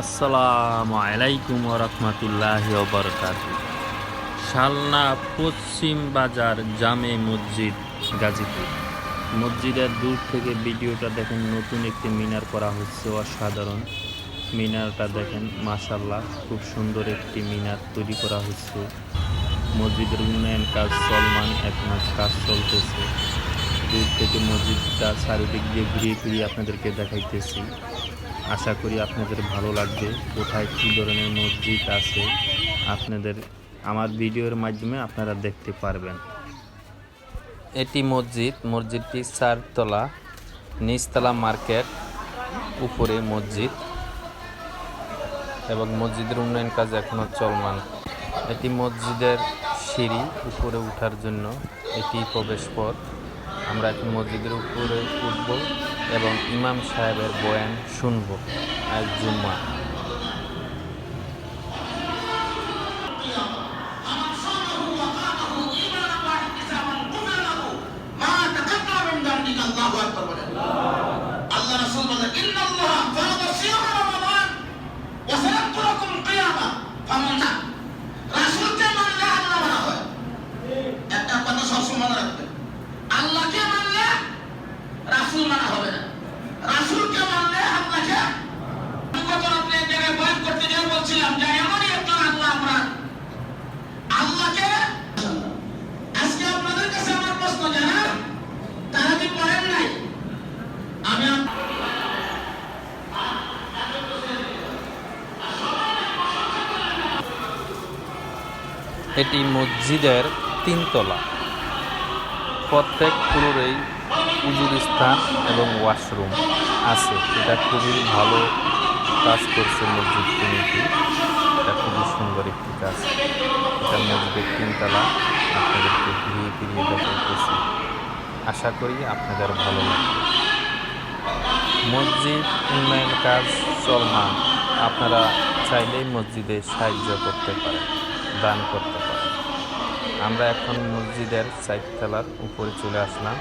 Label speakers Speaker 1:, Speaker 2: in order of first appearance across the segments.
Speaker 1: আসসালামু আলাইকুম রহমতুল্লাহ বরকাত শালনা পশ্চিম বাজার জামে মসজিদ, গাজীপুর। মসজিদের দূর থেকে ভিডিওটা দেখেন, নতুন একটি মিনার করা হচ্ছে অসাধারণ। মিনারটা দেখেন মাশাল্লাহ খুব সুন্দর একটি মিনার তৈরি করা হচ্ছে। মসজিদের উন্নয়ন কাজ চলমান, এখনও কাজ চলতেছে। দূর থেকে মসজিদটা চারিদিক দিয়ে ঘুরিয়ে ফিরিয়ে আপনাদেরকে দেখাইতেছি। আশা করি আপনাদের ভালো লাগবে। কোথায় কী ধরনের মসজিদ আছে, আপনাদের আমার ভিডিওর মাধ্যমে আপনারা দেখতে পারবেন। এটি মসজিদ। মসজিদটি চারতলা, নিচতলা মার্কেট, উপরে মসজিদ এবং মসজিদের উন্নয়ন কাজ এখনও চলমান। এটি মসজিদের সিঁড়ি উপরে উঠার জন্য এটি প্রবেশ পথ আমরা এখন মসজিদের উপরে উঠব। এবং ইমাম সাহেবের বয়ান শুনব। আজ জুম্মা এটি মসজিদের তিনতলা। প্রত্যেক ফ্লোরেই পুজোর স্থান এবং ওয়াশরুম আছে। এটা খুবই ভালো কাজ করছে মসজিদ কমিটি। এটা খুবই সুন্দর একটি কাজ। এটা মসজিদের তিনতলা। আপনাদেরকে ঘুরিয়ে ফিরিয়ে দেখাইতেছি। আশা করি আপনাদের ভালো লাগবে। মসজিদ উন্নয়ন কাজ চলমান। আপনারা চাইলেই মসজিদে সাহায্য করতে পারেন। দান করতে পারেন আমরা এখন মসজিদের চারতলার উপরে চলে আসলাম।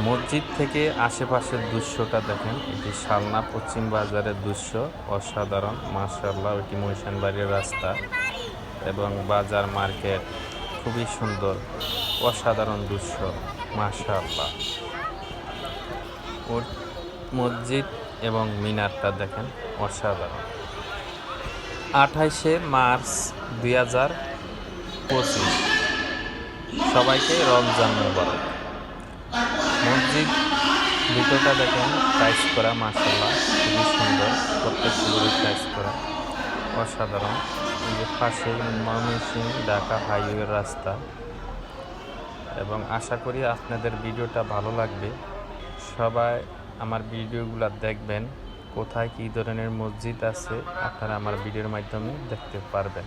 Speaker 1: মসজিদ থেকে আশেপাশের দৃশ্যটা দেখেন। এটি শালনা পশ্চিম বাজারের দৃশ্য। অসাধারণ। মার্শাল্লাহ এটি মহিষান বাড়ির রাস্তা এবং বাজার মার্কেট। খুবই সুন্দর। অসাধারণ দৃশ্য। মাশাআল্লাহ। ও মসজিদ এবং মিনারটা দেখেন। অসাধারণ। আঠাইশে মার্চ দুই হাজার পঁচিশ। সবাইকে রমজান মুবারক। মসজিদ ভিতরটা দেখেন টাইস করা মাসাল্লাহ খুবই সুন্দর। প্রত্যেক ফ্লোরে টাইস করা, অসাধারণ। এই যে পাশে ময়মনসিং ঢাকা হাইওয়ের রাস্তা। এবং আশা করি আপনাদের ভিডিওটা ভালো লাগবে। সবাই আমার ভিডিওগুলো দেখবেন, কোথায় কী ধরনের মসজিদ আছে, আপনারা আমার ভিডিওর মাধ্যমে দেখতে পারবেন।